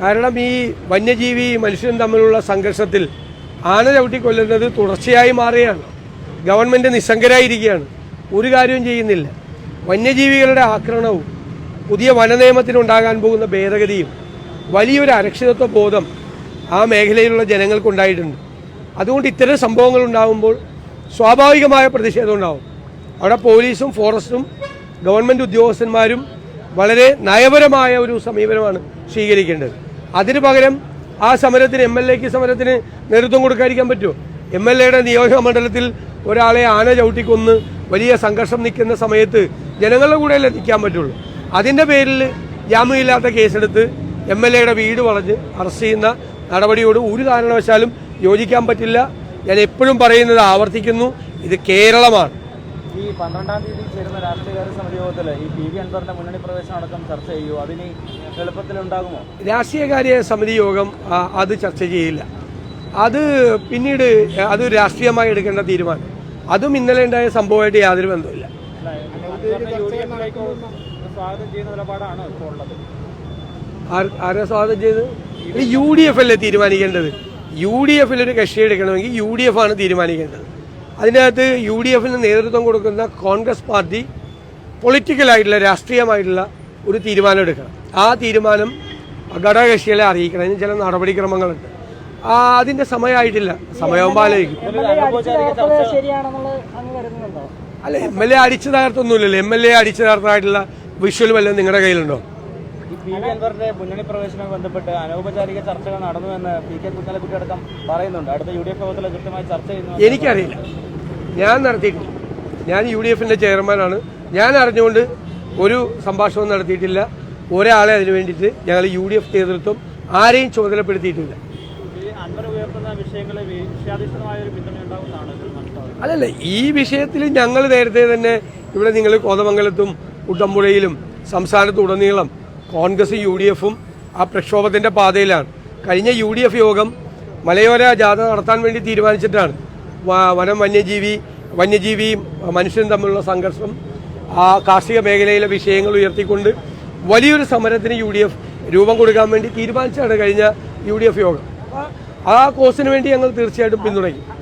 കാരണം ഈ വന്യജീവി മനുഷ്യൻ തമ്മിലുള്ള സംഘർഷത്തിൽ ആന ചവിട്ടി കൊല്ലുന്നത് തുടർച്ചയായി മാറുകയാണ്. ഗവൺമെന്റ് നിസ്സംഗരായിരിക്കുകയാണ്. ഒരു കാര്യവും ചെയ്യുന്നില്ല. വന്യജീവികളുടെ ആക്രമണവും പുതിയ വനനിയമത്തിനുണ്ടാകാൻ പോകുന്ന ഭേദഗതിയും വലിയൊരു അരക്ഷിതത്വ ബോധം ആ മേഖലയിലുള്ള ജനങ്ങൾക്കുണ്ടായിട്ടുണ്ട് അതുകൊണ്ട് ഇത്തരം സംഭവങ്ങൾ ഉണ്ടാകുമ്പോൾ സ്വാഭാവികമായ പ്രതിഷേധം ഉണ്ടാവും. അവിടെ പോലീസും ഫോറസ്റ്റും ഗവൺമെന്റ് ഉദ്യോഗസ്ഥന്മാരും വളരെ നയപരമായ ഒരു സമീപനമാണ് സ്വീകരിക്കേണ്ടത്. അതിനു പകരം ആ സമരത്തിന് എം എൽ എക്ക് സമരത്തിന് നേതൃത്വം കൊടുക്കാതിരിക്കാൻ പറ്റുമോ? എം എൽ എയുടെ നിയോജക മണ്ഡലത്തിൽ ഒരാളെ ആന ചവിട്ടിക്കൊന്ന് വലിയ സംഘർഷം നിൽക്കുന്ന സമയത്ത് ജനങ്ങളുടെ കൂടെയല്ലേ നിൽക്കാൻ പറ്റുള്ളൂ? അതിന്റെ പേരിൽ ജാമ്യമില്ലാത്ത കേസെടുത്ത് എം എൽ എയുടെ വീട് വളഞ്ഞ് അറസ്റ്റ് ചെയ്യുന്ന നടപടിയോട് ഒരു കാരണവശാലും യോജിക്കാൻ പറ്റില്ല. ഞാൻ എപ്പോഴും പറയുന്നത് ആവർത്തിക്കുന്നു. ഇത് കേരളമാണ്. ഈ പന്ത്രണ്ടാം തീയതി ചേരുന്ന രാഷ്ട്രീയകാര്യ സമിതി യോഗത്തിൽ ഈ പി വി അൻവറിന്റെ മുന്നണി പ്രവേശനം അടക്കം ചർച്ച ചെയ്യുമോ അതിന് എളുപ്പത്തിലുണ്ടാകുമോ രാഷ്ട്രീയകാര്യ സമിതി യോഗം അത് ചർച്ച ചെയ്യില്ല. അത് പിന്നീട് അത് രാഷ്ട്രീയമായി എടുക്കേണ്ട തീരുമാനം. അതും ഇന്നലെ ഉണ്ടായ സംഭവമായിട്ട് യാതൊരു ബന്ധമില്ല സ്വാഗതം ചെയ്യുന്ന നിലപാടാണ് ഇപ്പോൾ ഉള്ളത്? ആരെ സ്വാഗതം ചെയ്ത് യു ഡി എഫ് അല്ലേ തീരുമാനിക്കേണ്ടത്? യു ഡി എഫിൽ ഒരു കക്ഷി എടുക്കണമെങ്കിൽ യു ഡി എഫ് ആണ് തീരുമാനിക്കേണ്ടത്. അതിനകത്ത് യു ഡി എഫിന് നേതൃത്വം കൊടുക്കുന്ന കോൺഗ്രസ് പാർട്ടി പൊളിറ്റിക്കലായിട്ടുള്ള രാഷ്ട്രീയമായിട്ടുള്ള ഒരു തീരുമാനം എടുക്കണം. ആ തീരുമാനം ഘടകകക്ഷികളെ അറിയിക്കണം. അതിന് ചില നടപടിക്രമങ്ങളുണ്ട്. ആ അതിന്റെ സമയമായിട്ടില്ല. സമയമാകുമ്പോൾ ആലോചിക്കും. അല്ല എം എൽ എ അടിച്ചു തകർത്തൊന്നുമില്ലല്ലോ. എം എൽ എ അടിച്ചു തകർത്തായിട്ടുള്ള വിഷ്വൽ വല്ലതും നിങ്ങളുടെ കയ്യിലുണ്ടോ? മുന്നണി പ്രവേശനവുമായി ബന്ധപ്പെട്ട് അനൗപചാരിക ചർച്ചകൾ നടന്നുവെന്ന് പി കെ കുഞ്ഞാലിക്കുട്ടി അടക്കം പറയുന്നുണ്ട്. അടുത്ത യു ഡി എഫ് യോഗത്തിൽ കൃത്യമായി ചർച്ച ചെയ്യുന്നു എനിക്കറിയില്ല. ഞാൻ നടത്തിയിട്ടില്ല. ഞാൻ യു ഡി എഫിന്റെ ചെയർമാനാണ്. ഞാൻ അറിഞ്ഞുകൊണ്ട് ഒരു സംഭാഷണവും നടത്തിയിട്ടില്ല. ഒരാളെ അതിനു വേണ്ടിയിട്ട് ഞങ്ങൾ യു ഡി എഫ് നേതൃത്വം ആരെയും ചുമതലപ്പെടുത്തിയിട്ടില്ല. അല്ലല്ല ഈ വിഷയത്തിൽ ഞങ്ങൾ നേരത്തെ തന്നെ ഇവിടെ നിങ്ങൾ കോതമംഗലത്തും കുട്ടമ്പുഴയിലും സംസ്ഥാനത്തുടനീളം കോൺഗ്രസും യു ഡി എഫും ആ പ്രക്ഷോഭത്തിന്റെ പാതയിലാണ്. കഴിഞ്ഞ യു ഡി എഫ് യോഗം മലയോര ജാഥ നടത്താൻ വേണ്ടി തീരുമാനിച്ചിട്ടാണ്. വനം വന്യജീവി വന്യജീവിയും മനുഷ്യനും തമ്മിലുള്ള സംഘർഷം ആ കാർഷിക മേഖലയിലെ വിഷയങ്ങൾ ഉയർത്തിക്കൊണ്ട് വലിയൊരു സമരത്തിന് യു ഡി എഫ് രൂപം കൊടുക്കാൻ വേണ്ടി തീരുമാനിച്ചാണ് കഴിഞ്ഞ യു ഡി എഫ് യോഗം. ആ- കോഴ്സിന് വേണ്ടി ഞങ്ങൾ തീർച്ചയായിട്ടും പിന്തുണയ്ക്കും.